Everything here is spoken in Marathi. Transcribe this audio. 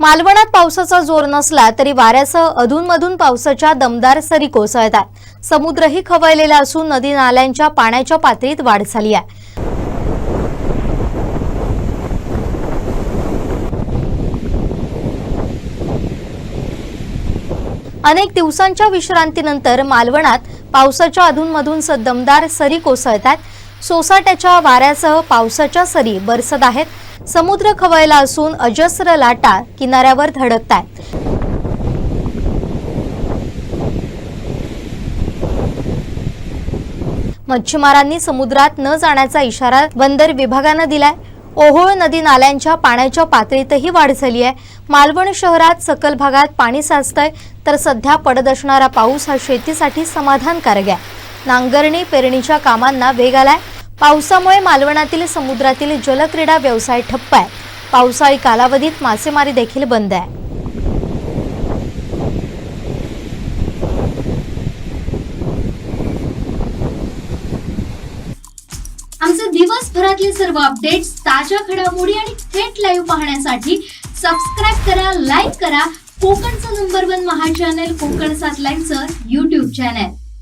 मालवणात पावसाचा जोर नसला तरी वाऱ्यासह अधूनमधून पावसाच्या दमदार सरी कोसळत आहेत. समुद्रही खवळलेला असून नदी नाल्यांच्या पाण्याच्या पातळीत वाढ झाली आहे. अनेक दिवसांच्या विश्रांतीनंतर मालवणात पावसाच्या अधूनमधून स- दमदार सरी कोसळतात सोसाट्याच्या वाऱ्यासह पावसाच्या सरी बरसत आहेत. समुद्र खवळला असून अजस्र लाटा किनाऱ्यावर धडकत आहेत मच्छीमारांनी समुद्रात न जाण्याचा इशारा बंदर विभागानं दिलाय. ओहोळ नदी नाल्यांच्या पाण्याच्या पातळीतही वाढ झाली आहे मालवण शहरात सकल भागात पाणी साचतंय तर सध्या पडत असणारा पाऊस हा शेतीसाठी समाधानकारक आहे. नांगरणी पेरणीच्या कामांना वेग आलाय. पावसामुळे मालवणातील समुद्रातील जलक्रीडा व्यवसाय ठप्प आहे. पावसाळी कालावधीत मासेमारी देखील बंद आहे. आमचे दिवसभरातले सर्व अपडेट्स ताज्या घडामोडी आणि थेट लाईव्ह पाहण्यासाठी सबस्क्राईब करा लाईक करा. कोकणचं नंबर वन महा चॅनल कोकण सात लाईनचं युट्यूब चॅनल